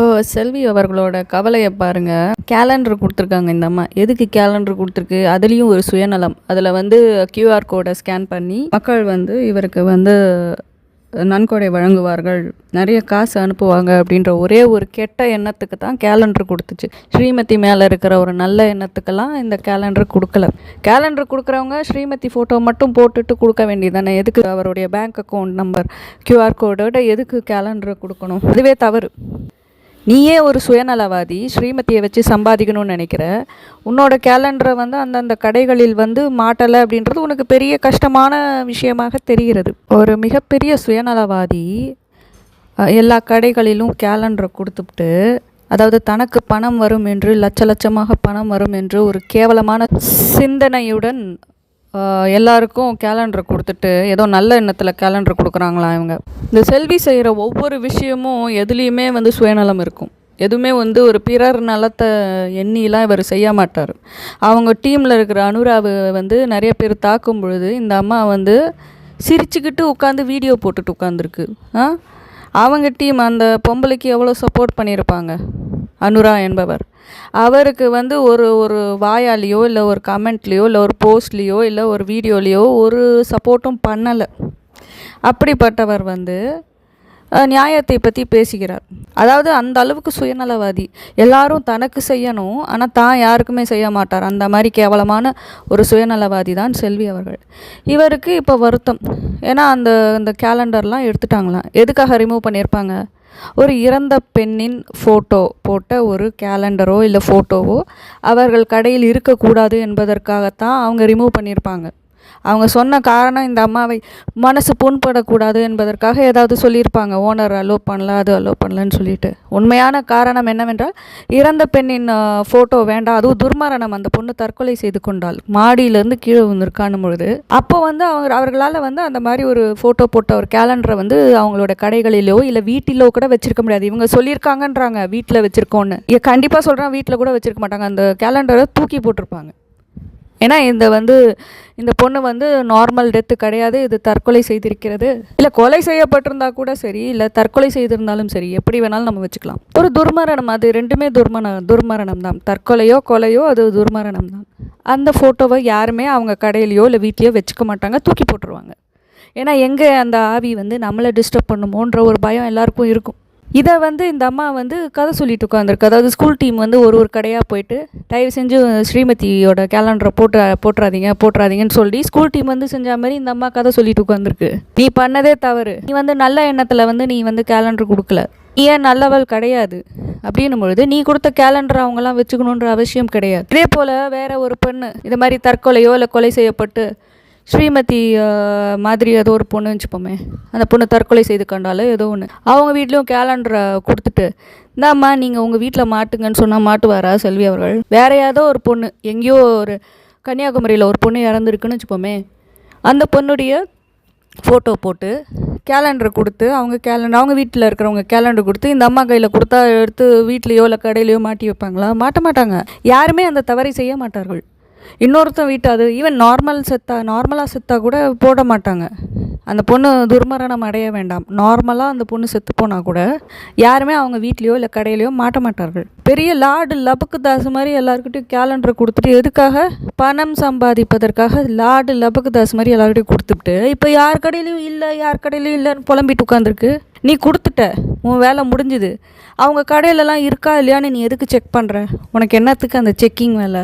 இப்போ செல்வி அவர்களோட கவலையை பாருங்க. கேலண்டர் கொடுத்துருக்காங்க இந்த அம்மா. எதுக்கு கேலண்டர் கொடுத்துருக்கு? அதுலேயும் ஒரு சுயநலம். அதில் வந்து கியூஆர் கோடை ஸ்கேன் பண்ணி மக்கள் வந்து இவருக்கு வந்து நன்கொடை வழங்குவார்கள். நிறைய காசு அனுப்புவாங்க அப்படின்ற ஒரே ஒரு கெட்ட எண்ணத்துக்கு தான் கேலண்டர் கொடுத்துச்சு. ஸ்ரீமதி மேலே இருக்கிற ஒரு நல்ல எண்ணத்துக்கெல்லாம் இந்த கேலண்டர் கொடுக்கல. கேலண்டர் கொடுக்குறவங்க ஸ்ரீமதி ஃபோட்டோ மட்டும் போட்டுட்டு கொடுக்க வேண்டியதானே எதுக்கு அவருடைய பேங்க் அக்கௌண்ட் நம்பர் கியூஆர் கோடோட எதுக்கு கேலண்டர் கொடுக்கணும்? அதுவே தவறு. நீயே ஒரு சுயநலவாதி ஸ்ரீமதியை வச்சு சம்பாதிக்கணும்னு நினைக்கிற. உன்னோட கேலண்டரை வந்து அந்தந்த கடைகளில் வந்து மாட்டலை அப்படின்றது உனக்கு பெரிய கஷ்டமான விஷயமாக தெரிகிறது. ஒரு மிகப்பெரிய சுயநலவாதி எல்லா கடைகளிலும் கேலண்டரை கொடுத்துட்டு அதாவது தனக்கு பணம் வரும் என்று லட்ச லட்சமாக பணம் வரும் என்று ஒரு கேவலமான சிந்தனையுடன் எல்லாருக்கும் கேலண்டர் கொடுத்துட்டு ஏதோ நல்ல எண்ணத்தில் கேலண்டர் கொடுக்குறாங்களா இவங்க? இந்த செல்வி செய்கிற ஒவ்வொரு விஷயமும் எதுலேயுமே வந்து சுயநலம் இருக்கும். எதுவுமே வந்து ஒரு பிறர் நலத்தை எண்ணிலாம் இவர் செய்ய மாட்டார். அவங்க டீமில் இருக்கிற அனுராவை வந்து நிறைய பேர் தாக்கும் பொழுது இந்த அம்மா வந்து சிரிச்சுக்கிட்டு உட்காந்து வீடியோ போட்டுட்டு உட்காந்துருக்கு ஆ? அவங்க டீம் அந்த பொம்பளைக்கு எவ்வளோ சப்போர்ட் பண்ணியிருப்பாங்க? அனுரா என்பவர். அவருக்கு வந்து ஒரு ஒரு வாயாலேயோ இல்லை ஒரு கமெண்ட்லேயோ இல்லை ஒரு போஸ்ட்லேயோ இல்லை ஒரு வீடியோலேயோ ஒரு சப்போர்ட்டும் பண்ணலை. அப்படிப்பட்டவர் வந்து நியாயத்தை பற்றி பேசுகிறார். அதாவது அந்த அளவுக்கு சுயநலவாதி. எல்லாரும் தனக்கு செய்யணும் ஆனால் தான் யாருக்குமே செய்ய மாட்டார். அந்த மாதிரி கேவலமான ஒரு சுயநலவாதி தான் செல்வி அவர்கள். இவருக்கு இப்போ வருத்தம். ஏன்னா அந்த அந்த கேலண்டர்லாம் எடுத்துட்டாங்களாம். எதுக்காக ரிமூவ் பண்ணியிருப்பாங்க? ஒரு இறந்த பெண்ணின் ஃபோட்டோ போட்ட ஒரு கேலண்டரோ இல்லை ஃபோட்டோவோ அவர்கள் கடையில் இருக்கக்கூடாது என்பதற்காகத்தான் அவங்க ரிமூவ் பண்ணியிருப்பாங்க அவங்க சொன்ன காரணம் இந்த அம்மாவை மனசு புண்படக்கூடாது என்பதற்காக ஏதாவது சொல்லியிருப்பாங்க. ஓனர் அலோ பண்ணல அது அலோ பண்ணலன்னு சொல்லிட்டு. உண்மையான காரணம் என்னவென்றால் இறந்த பெண்ணின் ஃபோட்டோ வேண்டாம். அதுவும் துர்மரணம். அந்த பொண்ணு தற்கொலை செய்து கொண்டாள். மாடியிலேருந்து கீழே வந்திருக்கான்னு பொழுது அப்போ வந்து அவங்க அவர்களால் வந்து அந்த மாதிரி ஒரு ஃபோட்டோ போட்ட ஒரு கேலண்டரை வந்து அவங்களோட கடைகளிலோ இல்லை வீட்டிலோ கூட வச்சிருக்க முடியாது. இவங்க சொல்லியிருக்காங்கன்றாங்க. வீட்டில் வச்சுருக்கோன்னு. கண்டிப்பாக சொல்கிறேன் வீட்டில் கூட வச்சிருக்க மாட்டாங்க. அந்த கேலண்டரை தூக்கி போட்டிருப்பாங்க. ஏன்னா இந்த வந்து இந்த பொண்ணு வந்து நார்மல் டெத்து கிடையாது இது தற்கொலை செய்திருக்கிறது. இல்லை கொலை செய்யப்பட்டிருந்தா கூட சரி இல்லை தற்கொலை செய்திருந்தாலும் சரி எப்படி வேணாலும் நம்ம வச்சுக்கலாம். ஒரு துர்மரணம் அது ரெண்டுமே துர்மரண துர்மரணம் தான். தற்கொலையோ கொலையோ அது துர்மரணம் தான். அந்த ஃபோட்டோவை யாருமே அவங்க கடையிலையோ இல்லை வீட்லேயோ வச்சுக்க மாட்டாங்க தூக்கி போட்டுருவாங்க. ஏன்னா எங்கே அந்த ஆவி வந்து நம்மளை டிஸ்டர்ப் பண்ணுமோன்ற ஒரு பயம் எல்லாருக்கும் இருக்கும். இதை வந்து இந்த அம்மா வந்து கதை சொல்லிட்டு உட்காந்துருக்கு அதாவது ஸ்கூல் டீம் வந்து ஒரு ஒரு கடையாக போயிட்டு தயவு செஞ்சு ஸ்ரீமதியோட கேலண்டரை போட்டு போட்டுறாதீங்க போட்டுறாதீங்கன்னு சொல்லி ஸ்கூல் டீம் வந்து செஞ்ச மாதிரி இந்த அம்மா கதை சொல்லிட்டு உட்காந்துருக்கு நீ பண்ணதே தவறு. நீ வந்து நல்ல எண்ணத்தில் வந்து நீ வந்து கேலண்டர் கொடுக்கல. நீ ஏன் நல்லவள் கிடையாது? அப்படின்னும் பொழுது நீ கொடுத்த கேலண்டர் அவங்கெல்லாம் வச்சுக்கணுன்ற அவசியம் கிடையாது. இதே போல் வேற ஒரு பெண்ணு இது மாதிரி தற்கொலையோ இல்லை கொலை செய்யப்பட்டு ஸ்ரீமதி மாதிரி ஏதோ ஒரு பொண்ணு வச்சுப்போமே. அந்த பொண்ணு தற்கொலை செய்து கண்டாலோ ஏதோ ஒன்று அவங்க வீட்லேயும் கேலண்டரை கொடுத்துட்டு இந்தாம்மா நீங்கள் உங்கள் வீட்டில் மாட்டுங்கன்னு சொன்னால் மாட்டுவாரா செல்வி அவர்கள்? வேற ஏதோ ஒரு பொண்ணு எங்கேயோ ஒரு கன்னியாகுமரியில் ஒரு பொண்ணு இறந்துருக்குன்னு வச்சுப்போமே. அந்த பொண்ணுடைய ஃபோட்டோ போட்டு கேலண்டர் கொடுத்து அவங்க கேலண்டர் அவங்க வீட்டில் இருக்கிறவங்க கேலண்டர் கொடுத்து இந்த அம்மா கையில் கொடுத்தா எடுத்து வீட்லேயோ இல்லை கடையிலையோ மாட்டி வைப்பாங்களா? மாட்ட மாட்டாங்க. யாருமே அந்த தவறை செய்ய மாட்டார்கள். இன்னொருத்தன் வீட்டு அது ஈவன் நார்மல் செத்தா நார்மலாக செத்தா கூட போட மாட்டாங்க. அந்த பொண்ணு துர்மரணம் அடைய வேண்டாம். நார்மலாக அந்த பொண்ணு செத்து போனால் கூட யாருமே அவங்க வீட்லேயோ இல்லை கடையிலையோ மாட்ட மாட்டார்கள். பெரிய லார்டு லபக்கு தாஸ் மாதிரி எல்லாருக்கிட்டையும் கேலண்டர் கொடுத்துட்டு எதுக்காக? பணம் சம்பாதிப்பதற்காக லார்டு லபக்கு தாஸ் மாதிரி எல்லாருக்கிட்டையும் கொடுத்துட்டு இப்போ யார் கடையிலையும் இல்லை யார் கடையிலையும் இல்லைன்னு புலம்பிட்டு உட்காந்துருக்கு நீ கொடுத்துட்ட உன் வேலை முடிஞ்சுது. அவங்க கடையிலலாம் இருக்கா இல்லையான்னு நீ எதுக்கு செக் பண்ணுற உனக்கு என்னத்துக்கு அந்த செக்கிங் வேலை?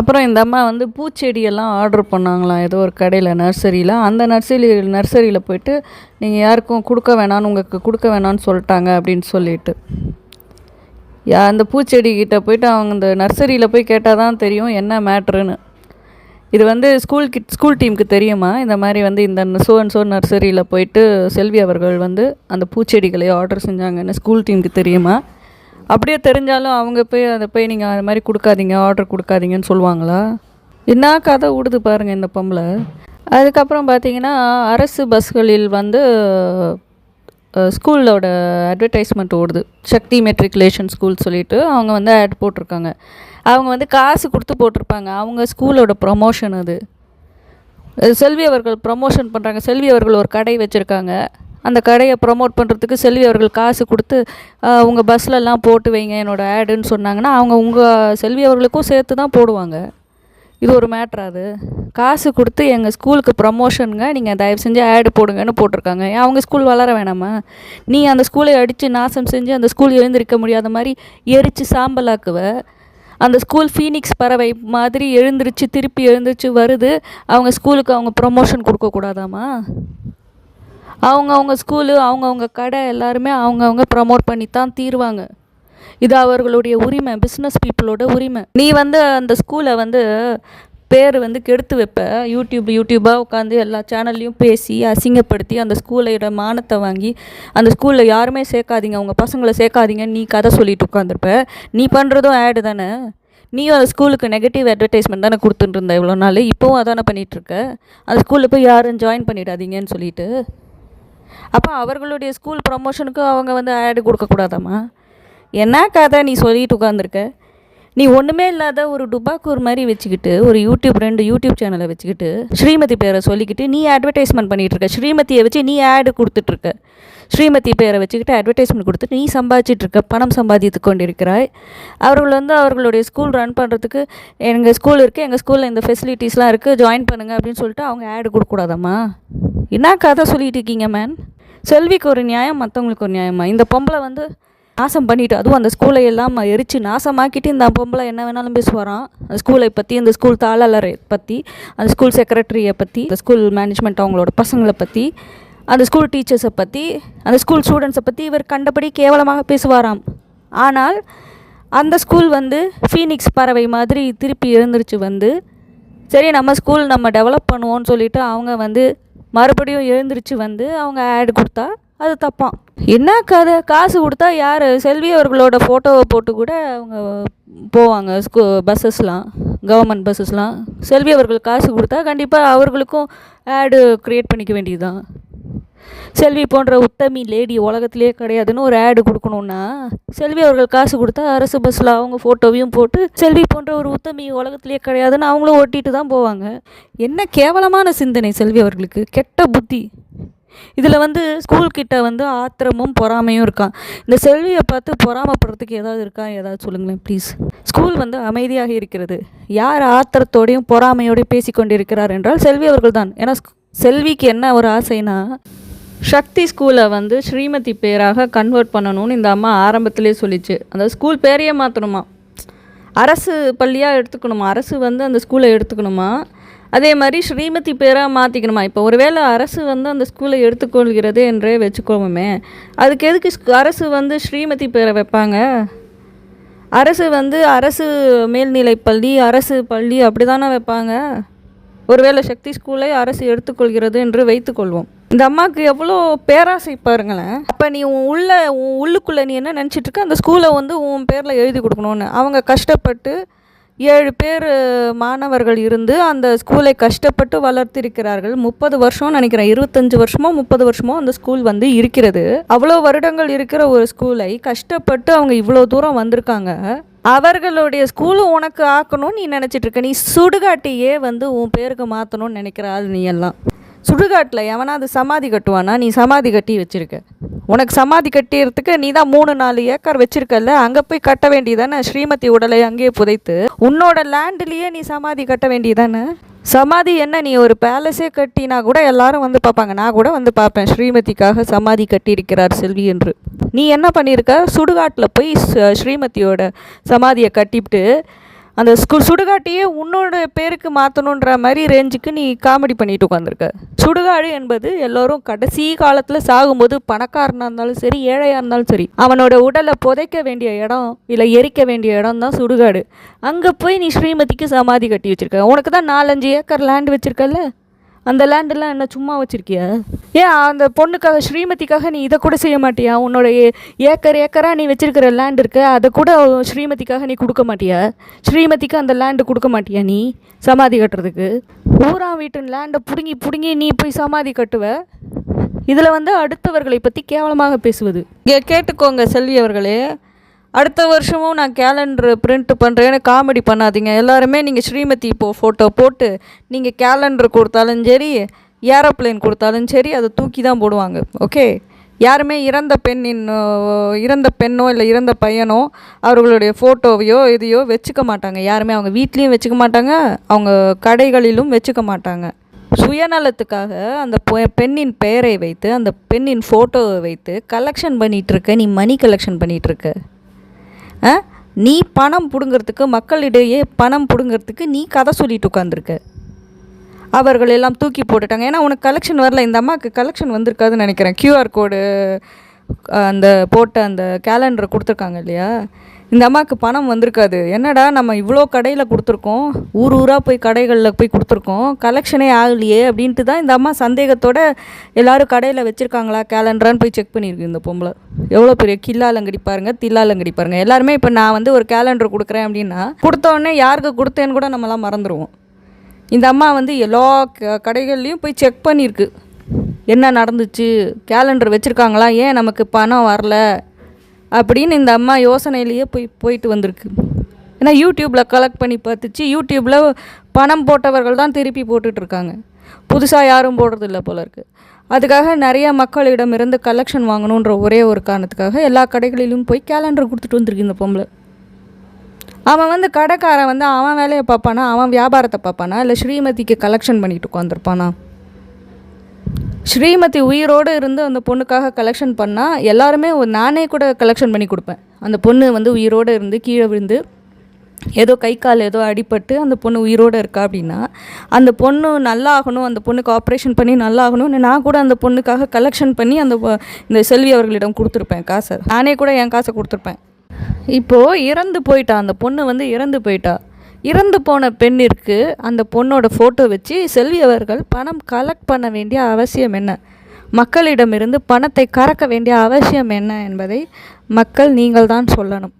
அப்புறம் இந்த அம்மா வந்து பூச்செடியெல்லாம் ஆர்டர் பண்ணாங்களாம் ஏதோ ஒரு கடையில் நர்சரியில். அந்த நர்சரி நர்சரியில் போயிட்டு நீங்கள் யாருக்கும் கொடுக்க வேணாம்னு உங்களுக்கு கொடுக்க வேணாம்னு சொல்லிட்டாங்க அப்படின்னு சொல்லிட்டு. யா அந்த பூச்செடிக்கிட்ட போயிட்டு அவங்க இந்த நர்சரியில் போய் கேட்டால் தான் தெரியும் என்ன மேட்ருன்னு. இது வந்து ஸ்கூல் கிட் ஸ்கூல் டீமுக்கு தெரியுமா? இந்த மாதிரி வந்து இந்த சோ அண்ட் சோ நர்சரியில் போயிட்டு செல்வி அவர்கள் வந்து அந்த பூச்செடிகளை ஆர்டர் செஞ்சாங்கன்னு ஸ்கூல் டீமுக்கு தெரியுமா? அப்படியே தெரிஞ்சாலும் அவங்க போய் அதை போய் நீங்கள் அது மாதிரி கொடுக்காதீங்க ஆர்டர் கொடுக்காதீங்கன்னு சொல்லுவாங்களா? என்ன கதை விடுது பாருங்கள் இந்த பொம்பளை. அதுக்கப்புறம் பார்த்தீங்கன்னா அரசு பஸ்களில் வந்து ஸ்கூலோட அட்வர்டைஸ்மெண்ட் ஓடுது. சக்தி மெட்ரிகுலேஷன் ஸ்கூல் சொல்லிட்டு அவங்க வந்து ஆட் போட்டிருக்காங்க. அவங்க வந்து காசு கொடுத்து போட்டிருப்பாங்க. அவங்க ஸ்கூலோட ப்ரொமோஷன் அது. செல்வி அவர்கள் ப்ரொமோஷன் பண்ணுறாங்க செல்வி அவர்கள் ஒரு கடை வச்சுருக்காங்க. அந்த கடையை ப்ரொமோட் பண்ணுறதுக்கு செல்வி அவர்கள் காசு கொடுத்து உங்கள் பஸ்லலாம் போட்டு வைங்க என்னோடய ஆடுன்னு சொன்னாங்கன்னா அவங்க உங்கள் செல்வி அவர்களுக்கும் சேர்த்து தான் போடுவாங்க. இது ஒரு மேட்ரு அது. காசு கொடுத்து எங்கள் ஸ்கூலுக்கு ப்ரமோஷனுங்க நீங்கள் தயவு செஞ்சு ஆடு போடுங்கன்னு போட்டிருக்காங்க. அவங்க ஸ்கூல் வளர வேணாமா? நீ அந்த ஸ்கூலை அடித்து நாசம் செஞ்சு அந்த ஸ்கூல் எழுந்திருக்க முடியாத மாதிரி எரித்து சாம்பலாக்குவ. அந்த ஸ்கூல் ஃபீனிக்ஸ் பறவை மாதிரி எழுந்திருச்சு திருப்பி எழுந்திருச்சு வருது. அவங்க ஸ்கூலுக்கு அவங்க ப்ரமோஷன் கொடுக்கக்கூடாதாமா அவங்கவுங்க ஸ்கூலு அவங்கவுங்க கடை எல்லாருமே அவங்கவுங்க ப்ரமோட் பண்ணி தான் தீருவாங்க. இது அவர்களுடைய உரிமை பிஸ்னஸ் பீப்புளோட உரிமை. நீ வந்து அந்த ஸ்கூலை வந்து பேர் வந்து கெடுத்து வைப்ப. யூடியூப் யூடியூப்பாக உட்காந்து எல்லா சேனல்லையும் பேசி அசிங்கப்படுத்தி அந்த ஸ்கூலோட மானத்தை வாங்கி அந்த ஸ்கூலில் யாருமே சேர்க்காதீங்க அவங்க பசங்களை சேர்க்காதீங்கன்னு நீ கதை சொல்லிட்டு உட்காந்துருப்ப நீ பண்ணுறதும் ஆடு தானே. நீயும் அந்த ஸ்கூலுக்கு நெகட்டிவ் அட்வர்டைஸ்மெண்ட் தானே கொடுத்துட்டு இருந்த இவ்வளோ நாள். இப்போவும் அதானே பண்ணிகிட்ருக்க அந்த ஸ்கூலில் போய் யாரும் ஜாயின் பண்ணிடாதீங்கன்னு சொல்லிட்டு. அப்போ அவர்களுடைய ஸ்கூல் ப்ரமோஷனுக்கு அவங்க வந்து ஆடு கொடுக்கக்கூடாதாம்மா என்ன கதை நீ சொல்லிட்டு உட்காந்துருக்க நீ ஒன்றுமே இல்லாத ஒரு டுபாக்கூர் மாதிரி வச்சுக்கிட்டு ஒரு யூடியூப் ரெண்டு யூடியூப் சேனலை வச்சுக்கிட்டு ஸ்ரீமதி பேரை சொல்லிக்கிட்டு நீ அட்வர்டைஸ்மெண்ட் பண்ணிகிட்டு இருக்க. ஸ்ரீமதியை வச்சு நீ ஆடு கொடுத்துட்ருக்க ஸ்ரீமதி பேரை வச்சுக்கிட்டு அட்வர்டைஸ்மெண்ட் கொடுத்துட்டு நீ சம்பாதிச்சிட்டு இருக்க. பணம் சம்பாதித்து கொண்டிருக்கிறாய். அவர்கள் வந்து அவர்களுடைய ஸ்கூல் ரன் பண்ணுறதுக்கு எங்கள் ஸ்கூல் இருக்குது எங்கள் ஸ்கூலில் இந்த ஃபெசிலிட்டிஸ்லாம் இருக்குது ஜாயின் பண்ணுங்கள் அப்படின்னு சொல்லிட்டு அவங்க ஆடு கொடுக்கக்கூடாதாம்மா. என்ன கதை சொல்லிகிட்டு இருக்கீங்க மேன் செல்விக்கு ஒரு நியாயம் மற்றவங்களுக்கு ஒரு நியாயமா இந்த பொம்பளை வந்து நாசம் பண்ணிட்டு அதுவும் அந்த ஸ்கூலை எல்லாம் எரித்து நாசமாக்கிட்டு இந்த பொம்பளை என்ன வேணாலும் பேசுவாராம். அந்த ஸ்கூலை பற்றி அந்த ஸ்கூல் தாளாளரை பற்றி அந்த ஸ்கூல் செக்ரட்டரியை பற்றி அந்த ஸ்கூல் மேனேஜ்மெண்ட் அவங்களோட பசங்களை பற்றி அந்த ஸ்கூல் டீச்சர்ஸை பற்றி அந்த ஸ்கூல் ஸ்டூடெண்ட்ஸை பற்றி இவர் கண்டபடி கேவலமாக பேசுவாராம். ஆனால் அந்த ஸ்கூல் வந்து ஃபீனிக்ஸ் பறவை மாதிரி திருப்பி எழுந்திருச்சு வந்து சரி நம்ம ஸ்கூல் நம்ம டெவலப் பண்ணுவோம்னு சொல்லிட்டு அவங்க வந்து மறுபடியும் எழுந்திருச்சு வந்து அவங்க ஆட் கொடுத்தா அது தப்பான் என்ன கதை? காசு கொடுத்தா யார்? செல்வி அவர்களோட ஃபோட்டோவை போட்டு கூட அவங்க போவாங்க ஸ்கூ பஸ்ஸஸ்லாம் கவர்மெண்ட் பஸ்ஸஸ்லாம் செல்வி அவர்கள் காசு கொடுத்தா கண்டிப்பாக அவர்களுக்கும் ஆடு க்ரியேட் பண்ணிக்க வேண்டியதுதான். செல்வி போன்ற உத்தமி லேடி உலகத்திலே கிடையாதுன்னு ஒரு ஆடு கொடுக்கணுன்னா செல்வி அவர்கள் காசு கொடுத்தா அரசு பஸ்ஸில் அவங்க ஃபோட்டோவையும் போட்டு செல்வி போன்ற ஒரு உத்தமி உலகத்திலே கிடையாதுன்னு அவங்களும் ஓட்டிட்டு தான் போவாங்க. என்ன கேவலமான சிந்தனை செல்வி அவர்களுக்கு? கெட்ட புத்தி. இதில் வந்து ஸ்கூல்கிட்ட வந்து ஆத்திரமும் பொறாமையும் இருக்கான் இந்த செல்வியை பார்த்து பொறாமப்படுறதுக்கு ஏதாவது இருக்கா? ஏதாவது சொல்லுங்களேன் ப்ளீஸ் ஸ்கூல் வந்து அமைதியாக இருக்கிறது. யார் ஆத்திரத்தோடையும் பொறாமையோடையும் பேசிக்கொண்டிருக்கிறார் என்றால் செல்வி அவர்கள் தான் ஏன்னா செல்விக்கு என்ன ஒரு ஆசைனா சக்தி ஸ்கூலை வந்து ஸ்ரீமதி பேராக கன்வெர்ட் பண்ணணும்னு இந்த அம்மா ஆரம்பத்திலே சொல்லிச்சு. அந்த ஸ்கூல் பேரையே மாற்றணுமா அரசு பள்ளியாக எடுத்துக்கணுமா? அரசு வந்து அந்த ஸ்கூலை எடுத்துக்கணுமா? அதே மாதிரி ஸ்ரீமதி பேராக மாற்றிக்கணுமா இப்போ ஒருவேளை அரசு வந்து அந்த ஸ்கூலை எடுத்துக்கொள்கிறது என்றே வச்சுக்கோமே அதுக்கு எதுக்கு அரசு வந்து ஸ்ரீமதி பேரை வைப்பாங்க? அரசு வந்து அரசு மேல்நிலை பள்ளி அரசு பள்ளி அப்படி தானே வைப்பாங்க? ஒருவேளை சக்தி ஸ்கூலை அரசு எடுத்துக்கொள்கிறது என்று வைத்துக்கொள்வோம். இந்த அம்மாவுக்கு எவ்வளோ பேராசை பாருங்களேன். அப்போ நீ உன் உள்ள உன் உள்ளுக்குள்ளே நீ என்ன நினச்சிட்ருக்க அந்த ஸ்கூலை வந்து உன் பேரில் எழுதி கொடுக்கணும்னு. அவங்க கஷ்டப்பட்டு ஏழு பேர் மாணவர்கள் இருந்து அந்த ஸ்கூலை கஷ்டப்பட்டு வளர்த்திருக்கிறார்கள். முப்பது வருஷம் நினைக்கிறேன். இருபத்தஞ்சு வருஷமோ முப்பது வருஷமோ அந்த ஸ்கூல் வந்து இருக்கிறது. அவ்வளோ வருடங்கள் இருக்கிற ஒரு ஸ்கூலை கஷ்டப்பட்டு அவங்க இவ்வளோ தூரம் வந்திருக்காங்க. அவர்களுடைய ஸ்கூலு உனக்கு ஆக்கணும்னு நீ நினச்சிட்டு இருக்க. நீ சுடுகாட்டியே வந்து உன் பேருக்கு மாற்றணும்னு நினைக்கிற ஆள் நீ எல்லாம். சுடுகாட்டில் எவனாவது சமாதி கட்டுவானா? நீ சமாதி கட்டி வச்சிருக்க. உனக்கு சமாதி கட்டியறதுக்கு நீ தான் மூணு நாலு ஏக்கர் வச்சிருக்கல்ல அங்கே போய் கட்ட வேண்டியதானே? ஸ்ரீமதி உடலை அங்கேயே புதைத்து. உன்னோட லேண்ட்லேயே நீ சமாதி கட்ட வேண்டியதானே? சமாதி என்ன? நீ ஒரு பேலஸே கட்டினா கூட எல்லாரும் வந்து பார்ப்பாங்க. நான் கூட வந்து பார்ப்பேன். ஸ்ரீமதிக்காக சமாதி கட்டியிருக்கிறார் செல்வி என்று. நீ என்ன பண்ணியிருக்க? சுடுகாட்டில் போய் ஸ்ரீமதியோட சமாதியை கட்டிவிட்டு அந்த ஸ்கூல் சுடுகாட்டையே உன்னோட பேருக்கு மாற்றணுன்ற மாதிரி ரேஞ்சுக்கு நீ காமெடி பண்ணிட்டு உட்காந்துருக்க சுடுகாடு என்பது எல்லோரும் கடைசி காலத்தில் சாகும்போது பணக்காரனாக இருந்தாலும் சரி ஏழையாக இருந்தாலும் சரி அவனோட உடலை புதைக்க வேண்டிய இடம் இல்லை எரிக்க வேண்டிய இடம் தான் சுடுகாடு. அங்கே போய் நீ ஸ்ரீமதிக்கு சமாதி கட்டி வச்சுருக்க. உனக்கு தான் நாலஞ்சு ஏக்கர் லேண்ட் வச்சுருக்கல அந்த லேண்டெல்லாம் என்ன சும்மா வச்சுருக்கியா? ஏன் அந்த பொண்ணுக்காக ஸ்ரீமதிக்காக நீ இதை கூட செய்ய மாட்டியா? உன்னோட ஏக்கர் ஏக்கராக நீ வச்சிருக்கிற லேண்ட் இருக்க அதை கூட ஸ்ரீமதிக்காக நீ கொடுக்க மாட்டியா? ஸ்ரீமதிக்கு அந்த லேண்டு கொடுக்க மாட்டியா நீ சமாதி கட்டுறதுக்கு? ஊரா வீட்டு லேண்டை பிடுங்கி பிடுங்கி நீ போய் சமாதி கட்டுவ? இதில் வந்து அடுத்தவர்களை பற்றி கேவலமாக பேசுவது. இங்கே கேட்டுக்கோங்க செல்வி அவர்களே. அடுத்த வருஷமும் நான் கேலண்டர் பிரிண்ட் பண்ணுறேன்னு காமெடி பண்ணாதீங்க. எல்லாருமே நீங்கள் ஸ்ரீமதி இப்போது ஃபோட்டோ போட்டு நீங்கள் கேலண்டர் கொடுத்தாலும் சரி ஏரோப்ளேன் கொடுத்தாலும் சரி அதை தூக்கி தான் போடுவாங்க. ஓகே யாருமே இறந்த பெண்ணின் இறந்த பெண்ணோ இல்லை இறந்த பையனோ அவர்களுடைய ஃபோட்டோவையோ இதையோ வச்சுக்க மாட்டாங்க. யாருமே அவங்க வீட்லேயும் வச்சுக்க மாட்டாங்க. அவங்க கடைகளிலும் வச்சுக்க மாட்டாங்க. சுயநலத்துக்காக அந்த பெண்ணின் பெயரை வைத்து அந்த பெண்ணின் ஃபோட்டோவை வைத்து கலெக்ஷன் பண்ணிகிட்ருக்க நீ மணி கலெக்ஷன் பண்ணிகிட்ருக்க நீ பணம் பிடுங்கிறதுக்கு மக்களிடையே பணம் பிடுங்கிறதுக்கு நீ கதை சொல்லிட்டு உட்காந்துருக்க அவர்கள் எல்லாம் தூக்கி போட்டுட்டாங்க. ஏன்னா உனக்கு கலெக்ஷன் வரல. இந்த அம்மாவுக்கு கலெக்ஷன் வந்திருக்காதுன்னு நினைக்கிறேன். கியூஆர் கோடு அந்த போட்ட அந்த கேலண்டர் கொடுத்துருக்காங்க இல்லையா? இந்த அம்மாவுக்கு பணம் வந்திருக்காது. என்னடா நம்ம இவ்வளோ கடையில் கொடுத்துருக்கோம்? ஊர் ஊராக போய் கடைகளில் போய் கொடுத்துருக்கோம். கலெக்ஷனே ஆகலையே அப்படின்ட்டு தான் இந்த அம்மா சந்தேகத்தோட எல்லாரும் கடையில் வச்சுருக்காங்களா? கேலண்டரான்னு போய் செக் பண்ணியிருக்கு இந்த பொம்பளை. எவ்வளோ பெரிய கில்லாலங்கடி பாருங்கள் தில்லாலங்கடி பாருங்கள் எல்லாருமே இப்போ நான் வந்து ஒரு கேலண்டர் கொடுக்குறேன் அப்படின்னா கொடுத்தோடனே யாருக்கு கொடுத்தேன்னு கூட நம்மலாம் மறந்துடுவோம் இந்த அம்மா வந்து எல்லா க- கடைகள்லையும் போய் செக் பண்ணியிருக்கு. என்ன நடந்துச்சு? கேலண்டர் வச்சுருக்காங்களா? ஏன் நமக்கு பணம் வரல? அப்படின்னு இந்த அம்மா யோசனையிலேயே போய் போயிட்டு வந்திருக்கு. ஏன்னா யூடியூப்பில் கலெக்ட் பண்ணி பார்த்துச்சு. யூடியூப்பில் பணம் போட்டவர்கள் தான் திருப்பி போட்டுட்ருக்காங்க. புதுசாக யாரும் போடுறதில்ல போல இருக்குது அதுக்காக நிறைய மக்களிடம் இருந்து கலெக்ஷன் வாங்கணுன்ற ஒரே ஒரு காரணத்துக்காக எல்லா கடைகளிலும் போய் கேலண்டர் கொடுத்துட்டு வந்திருக்கு இந்த பொம்பளை. அவன் வந்து கடைக்காரன் வந்து அவன் வேலையை பார்ப்பானா? அவன் வியாபாரத்தை பார்ப்பானா? இல்லை ஸ்ரீமதிக்கு கலெக்ஷன் பண்ணிட்டு உட்காந்துருப்பானா ஸ்ரீமதி உயிரோடு இருந்து அந்த பொண்ணுக்காக கலெக்ஷன் பண்ணால் எல்லாருமே நானே கூட கலெக்ஷன் பண்ணி கொடுப்பேன். அந்த பொண்ணு வந்து உயிரோடு இருந்து கீழே விழுந்து ஏதோ கை கால் ஏதோ அடிபட்டு அந்த பொண்ணு உயிரோடு இருக்கா அப்படின்னா அந்த பொண்ணு நல்லா ஆகணும் அந்த பொண்ணுக்கு ஆப்ரேஷன் பண்ணி நல்லா ஆகணும்னு நான் கூட அந்த பொண்ணுக்காக கலெக்ஷன் பண்ணி அந்த இந்த செல்வி அவர்களிடம் கொடுத்துருப்பேன் காசை. நானே கூட என் காசை கொடுத்துருப்பேன். இப்போது இறந்து போயிட்டா அந்த பொண்ணு வந்து இறந்து போயிட்டா. இறந்து போன பெண்ணிற்கு அந்த பொண்ணோட ஃபோட்டோ வச்சு செல்வி அவர்கள் பணம் கலெக்ட் பண்ண வேண்டிய அவசியம் என்ன? மக்களிடமிருந்து பணத்தை கறக்க வேண்டிய அவசியம் என்ன என்பதை மக்கள் நீங்கள் தான் சொல்லணும்.